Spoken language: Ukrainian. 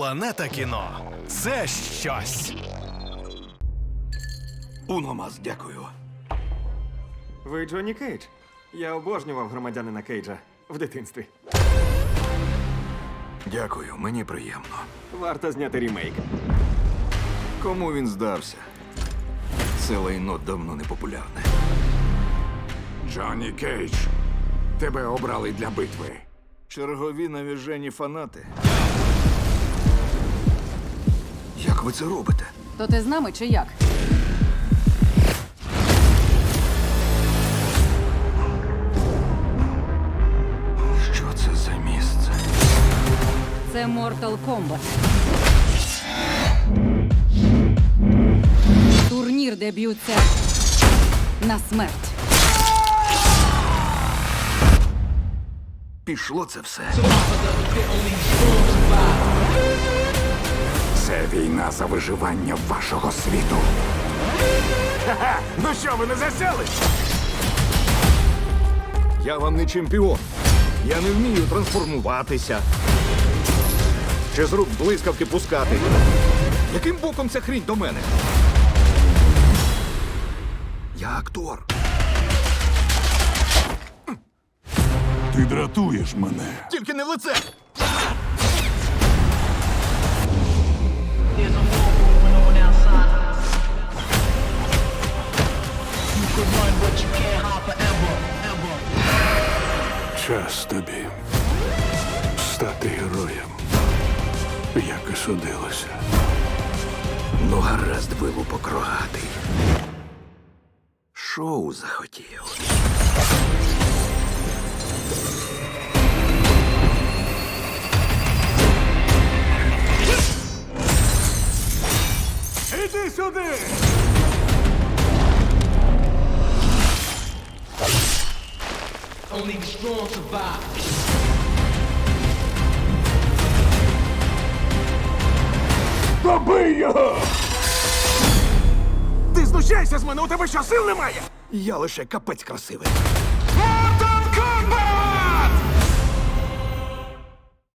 Планета кіно це щось. Уномас, дякую. Ви Джонні Кейдж? Я обожнював громадянина Кейджа в дитинстві. Дякую, мені приємно. Варто зняти рімейк. Кому він здався? Це лайно давно не популярне. Джонні Кейдж, тебе обрали для битви. Чергові навіжені фанати. Як ви це робите? То ти з нами чи як? Що це за місце? Це Mortal Kombat. Турнір, де б'ються на смерть. Пішло це все. Війна за виживання вашого світу. Ну що, ви не засяли? Я вам не чемпіон. Я не вмію трансформуватися. Чи з рук блискавки пускати. Яким боком ця хрінь до мене? Я актор. Ти дратуєш мене. Тільки не в лице. Час тобі стати героєм, як і судилося. Ну, гаразд, вилупок рогатий. Шоу захотів. Іди сюди! Only the strong survive. Добий його! Ти знущайся з мене, у тебе що, сил немає? Я лише капець красивий.